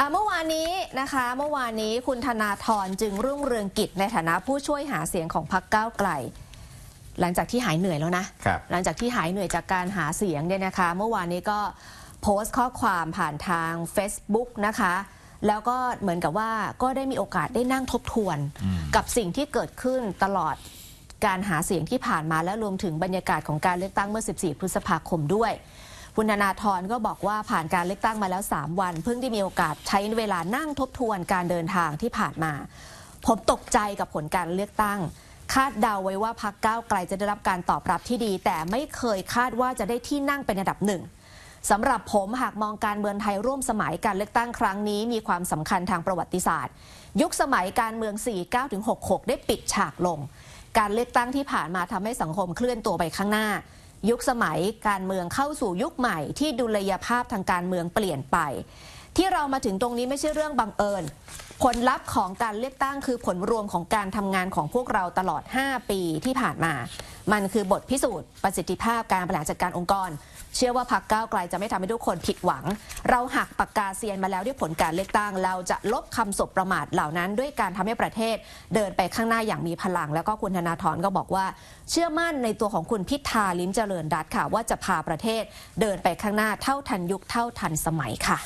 อะเมื่อวานนี้นะคะ เมื่อวานนี้คุณธนาธรจึงรุ่งเรืองกิจในฐานะผู้ช่วยหาเสียงของพรรคก้าวไกล หลังจากที่หายเหนื่อยแล้วนะ ครับ หลังจากที่หายเหนื่อยจากการหาเสียงเนี่ยนะคะ เมื่อวานนี้ก็โพสต์ข้อความผ่านทาง Facebook นะคะ แล้วก็เหมือนกับว่าก็ได้มีโอกาสได้นั่งทบทวน กับสิ่งที่เกิดขึ้นตลอดการหาเสียงที่ผ่านมาและรวมถึงบรรยากาศของการเลือกตั้งเมื่อ 14 พฤษภาคมด้วย คุณธนาธรก็บอกว่าผ่านการเลือกตั้งมาแล้ว 3 วัน เพิ่งได้มีโอกาสใช้เวลานั่งทบทวนการเดินทางที่ผ่านมา ผมตกใจกับผลการเลือกตั้ง คาดเดาไว้ว่าพักก้าวไกลจะได้รับการตอบรับที่ดี แต่ไม่เคยคาดว่าจะได้ที่นั่งเป็นอันดับหนึ่งสำหรับผมหากมองการเมืองไทยร่วมสมัยการเลือกตั้งครั้งนี้มีความสำคัญทางประวัติศาสตร์ ยุคสมัยการเมือง 49-66 ได้ปิดฉากลง การเลือกตั้งที่ผ่านมาทำให้สังคมเคลื่อนตัวไปข้างหน้า ยุคสมัยการเมืองเข้าสู่ยุคใหม่ที่ดุลยภาพทางการเมืองเปลี่ยนไป ที่เรามาถึงตรงนี้ไม่ใช่เรื่องบังเอิญ ผลลัพธ์ของการเลือกตั้งคือผลรวมของการทำงานของพวกเราตลอด 5 ปีที่ผ่านมา มันคือบทพิสูจน์ประสิทธิภาพการบริหารจัดการองค์กร เชื่อว่าพักก้าวไกลจะไม่ทำให้ทุกคนผิดหวัง เราหักปากกาเซียนมาแล้วด้วยผลการเลือกตั้ง เราจะลบคำสบประมาทเหล่านั้นด้วยการทำให้ประเทศ เดินไปข้างหน้าอย่างมีพลัง แล้วก็คุณธนาธรก็บอกว่า เชื่อมั่นในตัวของคุณพิธาลิ้มเจริญรัตน์ค่ะว่าจะพาประเทศ เดินไปข้างหน้าเท่าทันยุคเท่าทันสมัยค่ะ